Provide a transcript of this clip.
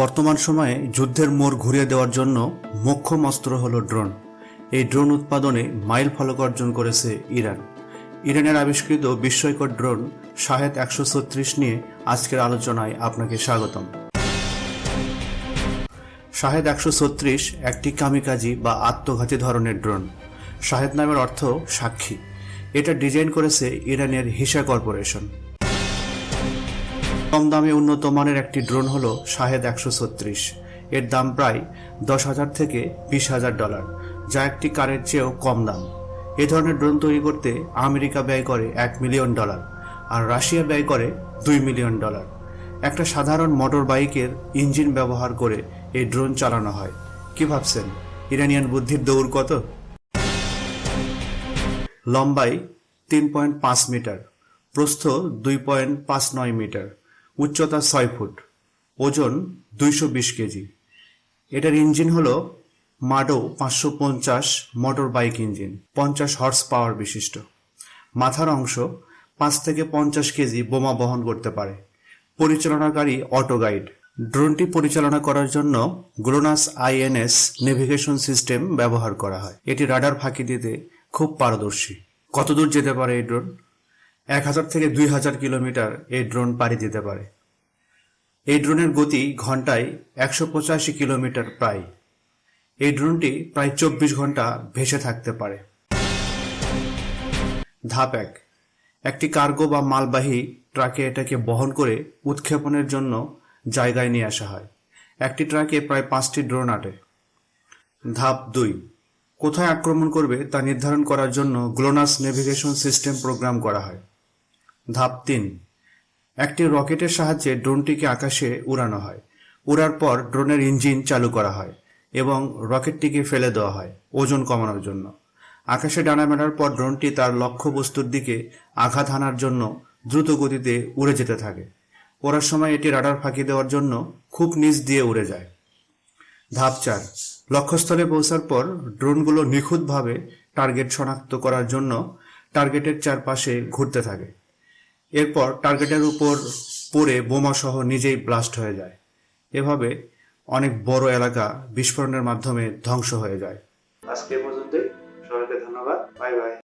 বর্তমান সময়ে যুদ্ধের মোড় ঘুরিয়ে দেওয়ার জন্য মোক্ষম অস্ত্র হল ড্রোন। এই ড্রোন উৎপাদনে মাইল ফলক অর্জন করেছে ইরান। ইরানের আবিষ্কৃত বিস্ময়কর ড্রোন শাহেদ একশো ছত্রিশ নিয়ে আজকের আলোচনায় আপনাকে স্বাগতম। শাহেদ একশো ছত্রিশ একটি কামিকাজি বা আত্মঘাতী ধরনের ড্রোন। শাহেদ নামের অর্থ সাক্ষী। এটা ডিজাইন করেছে ইরানের হিসা কর্পোরেশন। কম দামে উন্নত মানের একটি ড্রোন হলো শাহেদ একশো ছত্রিশ। এর দাম প্রায় দশ হাজার থেকে বিশ হাজার ডলার, যা একটি কারের চেয়েও কম দাম। এ ধরনের ড্রোন তৈরি করতে আমেরিকা ব্যয় করে এক মিলিয়ন ডলার আর রাশিয়া ব্যয় করে দুই মিলিয়ন ডলার। একটা সাধারণ মোটর বাইকের ইঞ্জিন ব্যবহার করে এই ড্রোন চালানো হয়। কি ভাবছেন? ইরানিয়ান বুদ্ধির দৌড় কত? লম্বাই তিন পয়েন্ট পাঁচ মিটার, প্রস্থ দুই পয়েন্ট পাঁচ নয় মিটার। উচ্চতা ছয় ফুট। ওজন দুইশো বিশ কেজি। এটার ইঞ্জিন হলো মাডো পাঁচশো পঞ্চাশ মোটর বাইক ইঞ্জিন, পঞ্চাশ হর্স পাওয়ার বিশিষ্ট। মাথার অংশ পাঁচ থেকে পঞ্চাশ কেজি বোমা বহন করতে পারে। পরিচালনাকারী অটো গাইড ড্রোনটি পরিচালনা করার জন্য গ্লোনাস আইএনএস নেভিগেশন সিস্টেম ব্যবহার করা হয়। এটি রাডার ফাঁকি দিতে খুব পারদর্শী। কতদূর যেতে পারে এই ড্রোন? এক হাজার থেকে দুই হাজার কিলোমিটার এই ড্রোন পাড়ি দিতে পারে। এই ড্রোনের গতি ঘন্টায় একশো পঁচাশি কিলোমিটার প্রায়। এই ড্রোনটি প্রায় চব্বিশ ঘণ্টা ভেসে থাকতে পারে। ধাপ এক। একটি কার্গো বা মালবাহী ট্রাকে এটাকে বহন করে উৎক্ষেপণের জন্য জায়গায় নিয়ে আসা হয়। একটি ট্রাকে প্রায় পাঁচটি ড্রোন আটে। ধাপ দুই। কোথায় আক্রমণ করবে তা নির্ধারণ করার জন্য গ্লোনাস নেভিগেশন সিস্টেম প্রোগ্রাম করা হয়। ধাপ তিন। একটি রকেটের সাহায্যে ড্রোনটিকে আকাশে উড়ানো হয়। উড়ার পর ড্রোনের ইঞ্জিন চালু করা হয় এবং রকেটটিকে ফেলে দেওয়া হয় ওজন কমানোর জন্য। আকাশে ডানা মেলার পর ড্রোনটি তার লক্ষ্যবস্তুর দিকে আঘাত হানার জন্য দ্রুত গতিতে উড়ে যেতে থাকে। ওড়ার সময় এটি রাডার ফাঁকি দেওয়ার জন্য খুব নিচ দিয়ে উড়ে যায়। ধাপ চার। লক্ষ্যস্থলে পৌঁছার পর ড্রোনগুলো নিখুঁতভাবে টার্গেট শনাক্ত করার জন্য টার্গেটের চারপাশে ঘুরতে থাকে। এরপর টার্গেটের উপর পড়ে বোমাসহ নিজেই ব্লাস্ট হয়ে যায়। এভাবে অনেক বড় এলাকা বিস্ফোরণের মাধ্যমে ধ্বংস হয়ে যায়। আজকে পর্যন্তই। সবাইকে ধন্যবাদ। Bye bye.